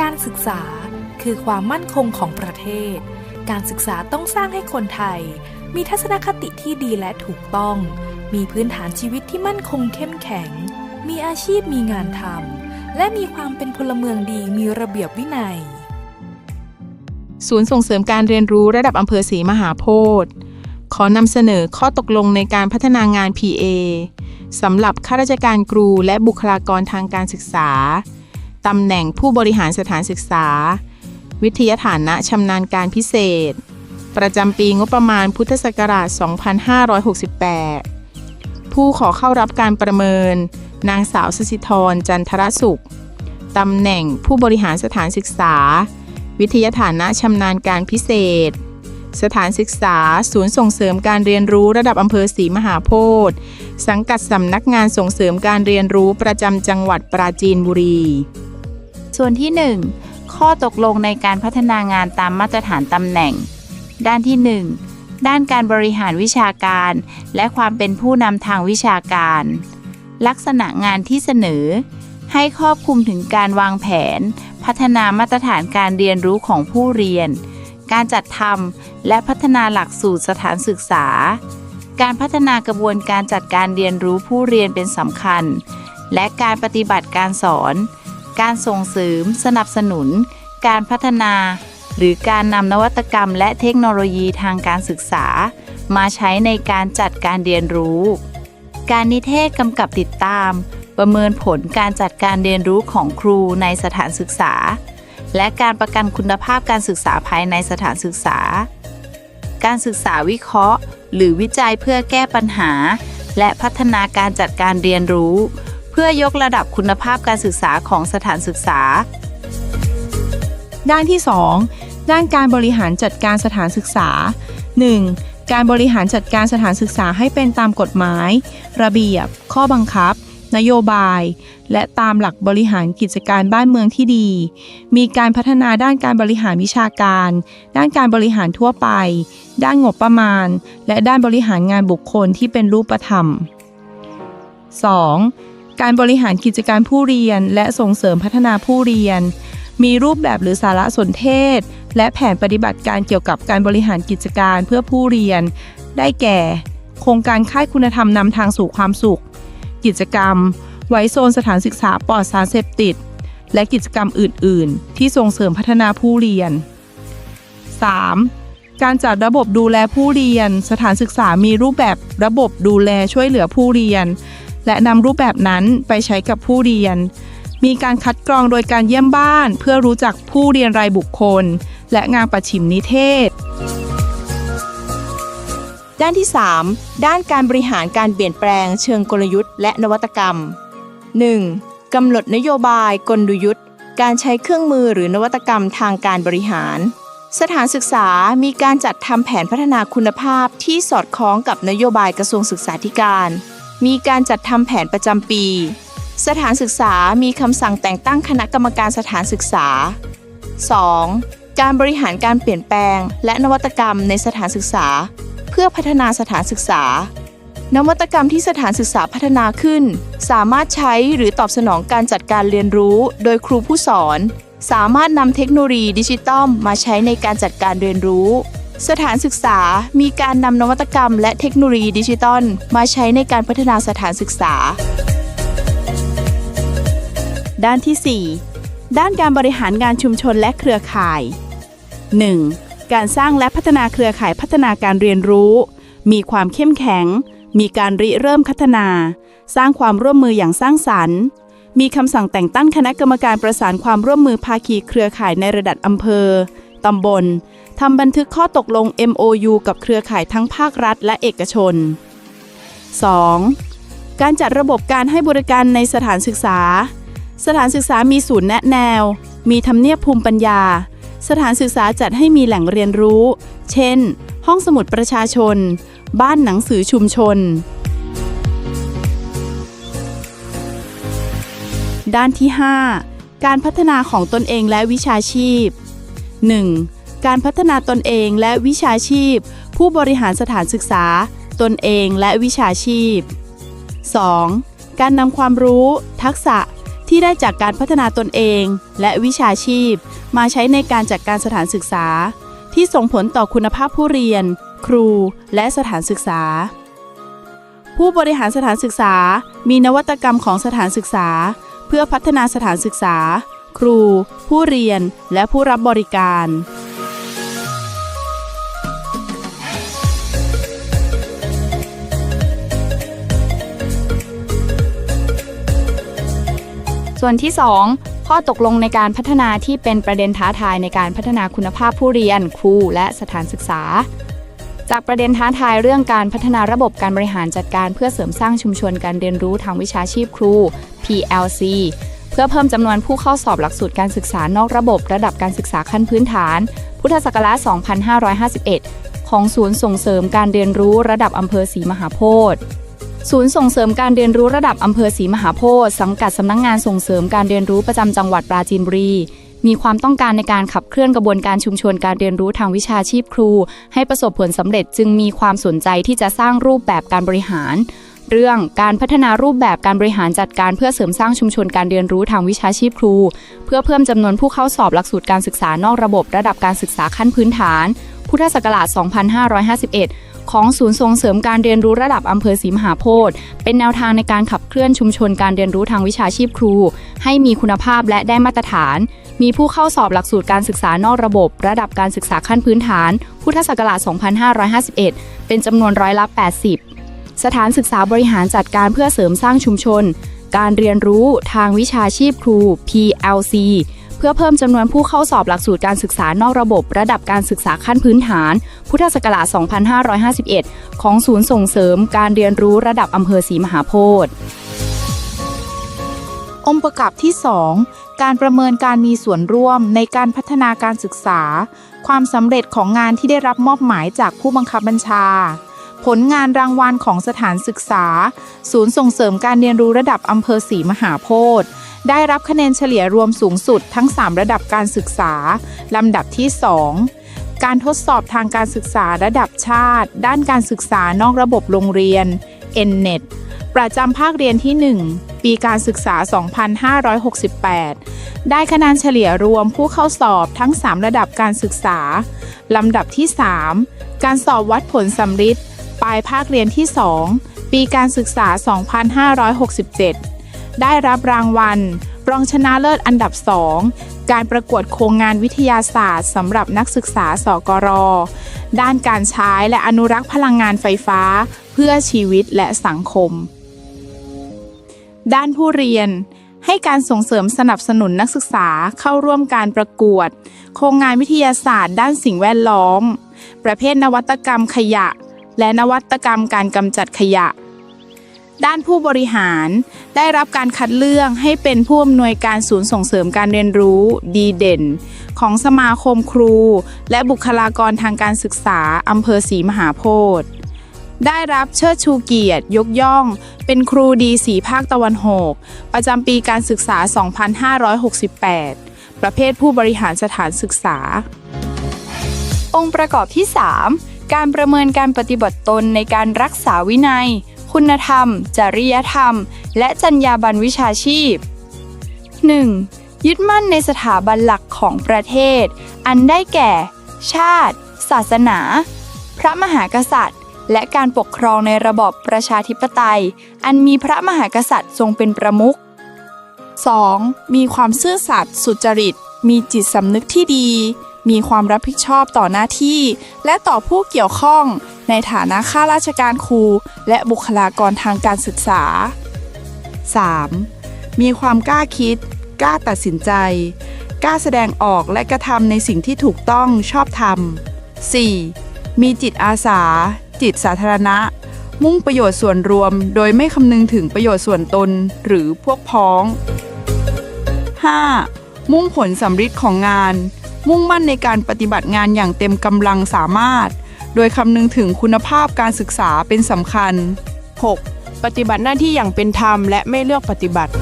การศึกษาคือความมั่นคงของประเทศ การศึกษาต้องสร้างให้คนไทย มีทัศนคติที่ดีและถูกต้อง มีพื้นฐานชีวิตที่มั่นคงเข้มแข็ง มีอาชีพมีงานทำ และมีความเป็นพลเมืองดีมีระเบียบวินัย ศูนย์ส่งเสริมการเรียนรู้ระดับอำเภอศรีมหาโพธิ์ขอนำเสนอข้อตกลงในการพัฒนางาน PA สำหรับข้าราชการครูและบุคลากรทางการศึกษา ตำแหน่งผู้บริหารสถานศึกษา วิทยาฐานะชำนาญการพิเศษ ประจำปีงบประมาณพุทธศักราช 2568 ผู้ขอเข้ารับการประเมิน นางสาวสสิธรจันทรสุขตำแหน่งผู้บริหารสถานศึกษา วิทยาฐานะชำนาญการพิเศษ สถานศึกษา ศูนย์ส่งเสริมการเรียนรู้ระดับอำเภอศรีมหาโพธิ์สังกัดสำนักงานส่งเสริมการเรียนรู้ประจำจังหวัดปราจีนบุรี ส่วนที่ 1 ข้อตกลงในการพัฒนางานตามมาตรฐานตำแหน่ง ด้านที่ 1 ด้านการบริหารวิชาการ และความเป็นผู้นำทางวิชาการ ลักษณะงานที่เสนอ ให้ครอบคลุมถึงการวางแผน พัฒนามาตรฐานการเรียนรู้ของผู้เรียน การจัดทำและพัฒนาหลักสูตรสถานศึกษา การพัฒนากระบวนการจัดการเรียนรู้ผู้เรียนเป็นสำคัญ และการปฏิบัติการสอน การส่งเสริม สนับสนุน การพัฒนา หรือการนำนวัตกรรมและเทคโนโลยีทางการศึกษา มาใช้ในการจัดการเรียนรู้ การนิเทศกำกับติดตาม ประเมินผลการจัดการเรียนรู้ของครูในสถานศึกษา และการประกันคุณภาพการศึกษาภายในสถานศึกษา การศึกษาวิเคราะห์ หรือวิจัยเพื่อแก้ปัญหา และพัฒนาการจัดการเรียนรู้ เพื่อยกระดับคุณภาพการศึกษาของสถานศึกษา ด้านที่ 2 ด้านการบริหารจัดการสถานศึกษา 1. การบริหารจัดการสถานศึกษาให้เป็นตามกฎหมาย ระเบียบ ข้อบังคับ นโยบาย และตามหลักบริหารกิจการบ้านเมืองที่ดี มีการพัฒนาด้านการบริหารวิชาการ ด้านการบริหารทั่วไป ด้านงบประมาณ และด้านบริหารงานบุคคลที่เป็นรูปธรรม 2. การบริหารกิจการผู้เรียน และส่งเสริมพัฒนาผู้เรียน มีรูปแบบหรือสารสนเทศ และแผนปฏิบัติการเกี่ยวกับการบริหารกิจการเพื่อผู้เรียน ได้แก่ โครงการค่ายคุณธรรมนำทางสู่ความสุข กิจกรรม ไว้โซนสถานศึกษาปลอดสารเสพติด และกิจกรรมอื่น ๆ ที่ส่งเสริมพัฒนาผู้เรียน 3. การจัดระบบดูแลผู้เรียน สถานศึกษามีรูปแบบระบบดูแลช่วยเหลือผู้เรียน และนำรูปแบบนั้นไปใช้กับผู้เรียน มีการคัดกรองโดยการเยี่ยมบ้าน เพื่อรู้จักผู้เรียนรายบุคคล และงานประชิมนิเทศ ด้านที่ 3 ด้านการบริหารการเปลี่ยนแปลงเชิงกลยุทธ์และนวัตกรรม 1. กำหนดนโยบายกลยุทธ์ การใช้เครื่องมือหรือนวัตกรรมทางการบริหารสถานศึกษามีการจัดทำแผนพัฒนาคุณภาพที่สอดคล้องกับนโยบายกระทรวงศึกษาธิการ มีการจัดทำแผนประจำปี สถานศึกษามีคำสั่งแต่งตั้งคณะกรรมการสถานศึกษา 2. การบริหารการเปลี่ยนแปลง และนวัตกรรมในสถานศึกษา เพื่อพัฒนาสถานศึกษา นวัตกรรมที่สถานศึกษาพัฒนาขึ้น สามารถใช้หรือตอบสนองการจัดการเรียนรู้ โดยครูผู้สอน สามารถนำเทคโนโลยีดิจิตอลมาใช้ในการจัดการเรียนรู้ สถานศึกษามีการนำนวัตกรรมและเทคโนโลยีดิจิตอลมาใช้ในการพัฒนาสถานศึกษา ด้านที่ 4 ด้านการบริหารงานชุมชนและเครือข่าย 1. การสร้างและพัฒนาเครือข่ายพัฒนาการเรียนรู้ มีความเข้มแข็ง มีการริเริ่มพัฒนา สร้างความร่วมมืออย่างสร้างสรรค์ มีคำสั่งแต่งตั้งคณะกรรมการประสานความร่วมมือภาคีเครือข่ายในระดับอำเภอ ตำบลทำบันทึกข้อตกลง MOU กับเครือข่ายทั้งภาครัฐและเอกชน 2. การจัดระบบการให้บริการในสถานศึกษา สถานศึกษามีศูนย์แนะแนว มีทำเนียบภูมิปัญญา สถานศึกษาจัดให้มีแหล่งเรียนรู้ เช่น ห้องสมุดประชาชน บ้านหนังสือชุมชน ด้านที่ 5 การพัฒนาของตนเองและวิชาชีพ 1. การพัฒนาตนเองและวิชาชีพ ผู้บริหารสถานศึกษา ตนเองและวิชาชีพ 2. การนำความรู้ ทักษะที่ได้จากการพัฒนาตนเองและวิชาชีพ มาใช้ในการจัดการสถานศึกษา ที่ส่งผลต่อคุณภาพผู้เรียน ครู และสถานศึกษา ผู้บริหารสถานศึกษา มีนวัตกรรมของสถานศึกษา เพื่อพัฒนาสถานศึกษา ครู ผู้เรียน และผู้รับบริการ ส่วนที่ 2 ข้อตกลงในการพัฒนาที่เป็นประเด็นท้าทายในการพัฒนาคุณภาพผู้เรียน ครู และสถานศึกษาจากประเด็นท้าทายเรื่องการพัฒนาระบบการบริหารจัดการเพื่อเสริมสร้างชุมชนการเรียนรู้ทางวิชาชีพครู PLC เพื่อเพิ่มจำนวนผู้เข้าสอบหลักสูตรการศึกษานอกระบบระดับการศึกษาขั้นพื้นฐาน พุทธศักราช 2551 ของศูนย์ส่งเสริมการเรียนรู้ระดับอำเภอศรีมหาโพธิ์ศูนย์ส่งเสริมการเรียนรู้ระดับอำเภอศรีมหาโพธิ์สังกัดสำนักงงานส่งเสริมการเรียนรู้ประจำจังหวัดปราจีนบุรีมีความต้องการในการขับเคลื่อนกระบวนการชุมชนการเรียนรู้ทางวิชาชีพครู ให้ประสบผลสำเร็จจึงมีความสนใจที่จะสร้างรูปแบบการบริหาร เรื่องการพัฒนารูปแบบการบริหารจัดการเพื่อเสริมสร้างชุมชนการเรียนรู้ทางวิชาชีพครู เพื่อเพิ่มจำนวนผู้เข้าสอบหลักสูตรการศึกษานอกระบบระดับการศึกษาขั้นพื้นฐาน พุทธศักราช 2551ของศูนย์ส่งเสริมการเรียนรู้ระดับอำเภอศรีมหาโพธิ์เป็นแนวทางในการขับเคลื่อนชุมชนการเรียนรู้ทางวิชาชีพครู ให้มีคุณภาพและได้มาตรฐาน มีผู้เข้าสอบหลักสูตรการศึกษานอกระบบ ระดับการศึกษาขั้นพื้นฐาน พุทธศักราช 2551 เป็นจำนวนร้อยละ 80 สถานศึกษาบริหารจัดการเพื่อเสริมสร้างชุมชน การเรียนรู้ทางวิชาชีพครู PLC เพื่อเพิ่มจำนวนผู้เข้าสอบหลักสูตรการศึกษานอกระบบ ระดับการศึกษาขั้นพื้นฐาน พุทธศักราช 2551 ของศูนย์ส่งเสริมการเรียนรู้ระดับอำเภอศรีมหาโพธิ์องค์ประกอบที่ 2 การประเมินการมีส่วนร่วมในการพัฒนาการศึกษา ความสำเร็จของงานที่ได้รับมอบหมายจากผู้บังคับบัญชา ผลงานรางวัลของสถานศึกษา ศูนย์ส่งเสริมการเรียนรู้ระดับอำเภอศรีมหาโพธิ์ได้รับคะแนนเฉลี่ยรวมสูงสุดทั้ง 3 ระดับการศึกษา ลำดับที่ 2 การทดสอบทางการศึกษาระดับชาติ ด้านการศึกษานอกระบบโรงเรียน NNET ประจำภาคเรียนที่ 1 ปีการศึกษา 2568 ได้คะแนนเฉลี่ยรวมผู้เข้าสอบทั้ง 3 ระดับการศึกษา ลำดับที่ 3 การสอบวัดผลสำริด ปลายภาคเรียนที่ 2 ปีการศึกษา 2567 ได้รับรางวัล รองชนะเลิศอันดับ 2 การประกวดโครงงานวิทยาศาสตร์สำหรับนักศึกษาสกร ด้านการใช้และอนุรักษ์พลังงานไฟฟ้า เพื่อชีวิตและสังคม ด้านผู้เรียนให้การส่งเสริมสนับสนุนนักศึกษาเข้าร่วมการประกวด โครงงานวิทยาศาสตร์ ด้านสิ่งแวดล้อม ประเภทนวัตกรรมขยะ และนวัตกรรมการกำจัดขยะ ด้านผู้บริหารได้รับการคัดเลือกให้เป็นผู้อำนวยการศูนย์ส่งเสริมการเรียนรู้ดีเด่น ของสมาคมครู และบุคลากรทางการศึกษาอำเภอศรีมหาโพธิ์ได้รับเชิดชูเกียรติยกย่อง เป็นครูดีสีภาคตะวันหก ประจำปีการศึกษา 2568 ประเภทผู้บริหารสถานศึกษา องค์ประกอบที่ 3 การประเมินการปฏิบัติตนในการรักษาวินัย คุณธรรม จริยธรรม และจรรยาบรรณวิชาชีพ 1. ยึดมั่นในสถาบันหลักของประเทศ อันได้แก่ ชาติ ศาสนา พระมหากษัตริย์ และการปกครองในระบอบประชาธิปไตย อันมีพระมหากษัตริย์ทรงเป็นประมุข 2. มีความซื่อสัตย์สุจริต มีจิตสำนึกที่ดี มีความรับผิดชอบต่อหน้าที่ และต่อผู้เกี่ยวข้อง ในฐานะข้าราชการครู และบุคลากรทางการศึกษา 3. มีความกล้าคิด กล้าตัดสินใจ กล้าแสดงออกและกระทำในสิ่งที่ถูกต้องชอบธรรม 4. มีจิตอาสา จิตสาธารณะ มุ่งประโยชน์ส่วนรวม โดยไม่คำนึงถึงประโยชน์ส่วนตนหรือพวกพ้อง 5. มุ่งผลสำฤทธิ์ของงาน มุ่งมั่นในการปฏิบัติงานอย่างเต็มกำลังสามารถ โดยคำนึงถึงคุณภาพการศึกษาเป็นสำคัญ 6. ปฏิบัติหน้าที่อย่างเป็นธรรมและไม่เลือกปฏิบัติ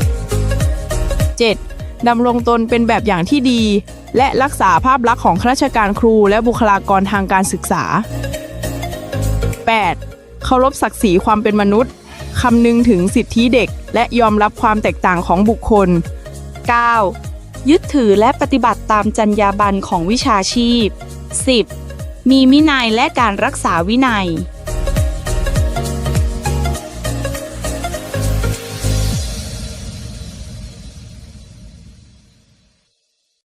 7. ดำรงตนเป็นแบบอย่างที่ดี และรักษาภาพลักษณ์ของข้าราชการครูและบุคลากรทางการศึกษา 8. เคารพศักดิ์ศรีความเป็นมนุษย์ คำนึงถึงสิทธิเด็ก และยอมรับความแตกต่างของบุคคล 9. ยึดถือและปฏิบัติตามจรรยาบรรณของวิชาชีพ 10. มีวินัยและการรักษาวินัย